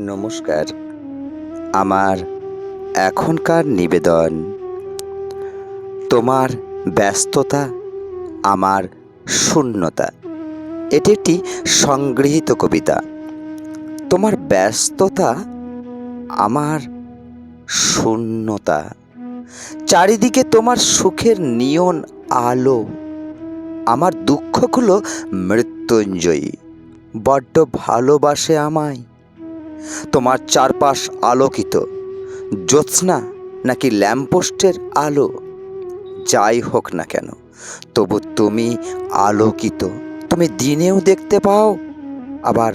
নমস্কার। আমার এখনকার নিবেদন, তোমার ব্যস্ততা, আমার শূন্যতা। এটি একটি সংগৃহীত কবিতা। তোমার ব্যস্ততা, আমার শূন্যতা। চারিদিকে তোমার সুখের নিয়ন আলো, আমার দুঃখগুলো মৃত্যুঞ্জয়ী। বড্ড ভালোবাসে আমায়। তোমার চারপাশ আলোকিত। জ্যোৎস্না নাকি ল্যাম্পপোস্টের আলো? যাই হোক না কেন, তবু তুমি আলোকিত। তুমি দিনেও দেখতে পাও, আবার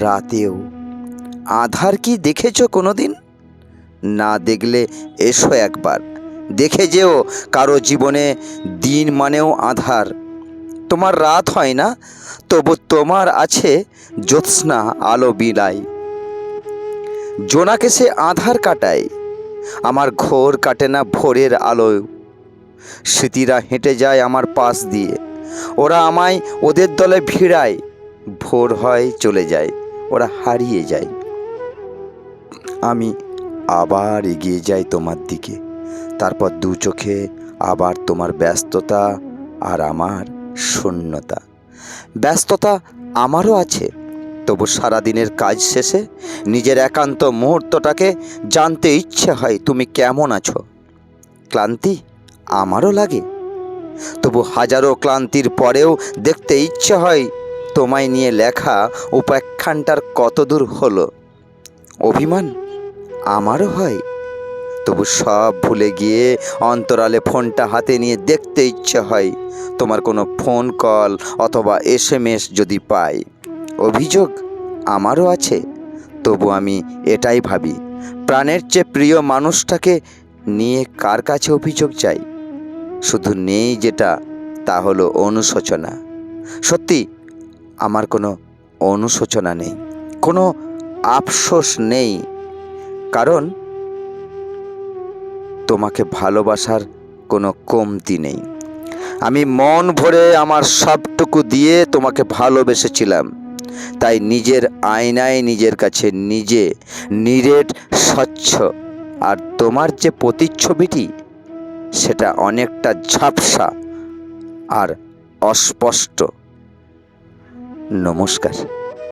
রাতেও। আধার কি দেখেছ কোনোদিন? না দেখলে এসো একবার। দেখে যেও, কারও জীবনে দিন মানেও আধার। তোমার রাত হয় না, তবু তোমার আছে জ্যোৎস্না আলো বিলাই জোনাকে সে আধার কাটায়। আমার ঘোর কাটে না ভোরের আলো স্মৃতিরা হেঁটে যায় আমার পাশ দিয়ে। ওরা আমায় ওদের দলে ভিড়ায়। ভোর হয় চলে যায়, ওরা হারিয়ে যায়। আমি আবার এগিয়ে যাই তোমার দিকে। তারপর দু চোখে আবার তোমার ব্যস্ততা আর আমার শূন্যতা। ব্যস্ততা আমারও আছে তবু সারাদিনের কাজ শেষে নিজের একান্ত মুহূর্তটাকে জানতে ইচ্ছে হয়, তুমি কেমন আছো? ক্লান্তি আমারও লাগে। তবু হাজারো ক্লান্তির পরেও দেখতে ইচ্ছে হয়, তোমায় নিয়ে লেখা উপাখ্যানটার কতদূর হলো? অভিমান আমারও হয়। তবু সব ভুলে গিয়ে অন্তরালে ফোনটা হাতে নিয়ে দেখতে ইচ্ছে হয়, তোমার কোনো ফোন কল অথবা এস যদি পাই। অভিযোগ আমারও আছে, তবু আমি এটাই ভাবি, প্রাণের চেয়ে প্রিয় মানুষটাকে নিয়ে কার কাছে অভিযোগ চাই? শুধু নেই যেটা, তা হলো অনুশোচনা। সত্যি, আমার কোনো অনুশোচনা নেই, কোনো আফসোস নেই, কারণ তোমাকে ভালোবাসার কোনো কমতি নেই। আমি মন ভরে আমার সবটুকু দিয়ে তোমাকে ভালোবেসেছিলাম। তাই নিজের আয়নায় নিজের কাছে নিজে, নিরেট, স্বচ্ছ। আর তোমার যে প্রতিচ্ছবিটি, সেটা অনেকটা ঝাপসা আর অস্পষ্ট। নমস্কার।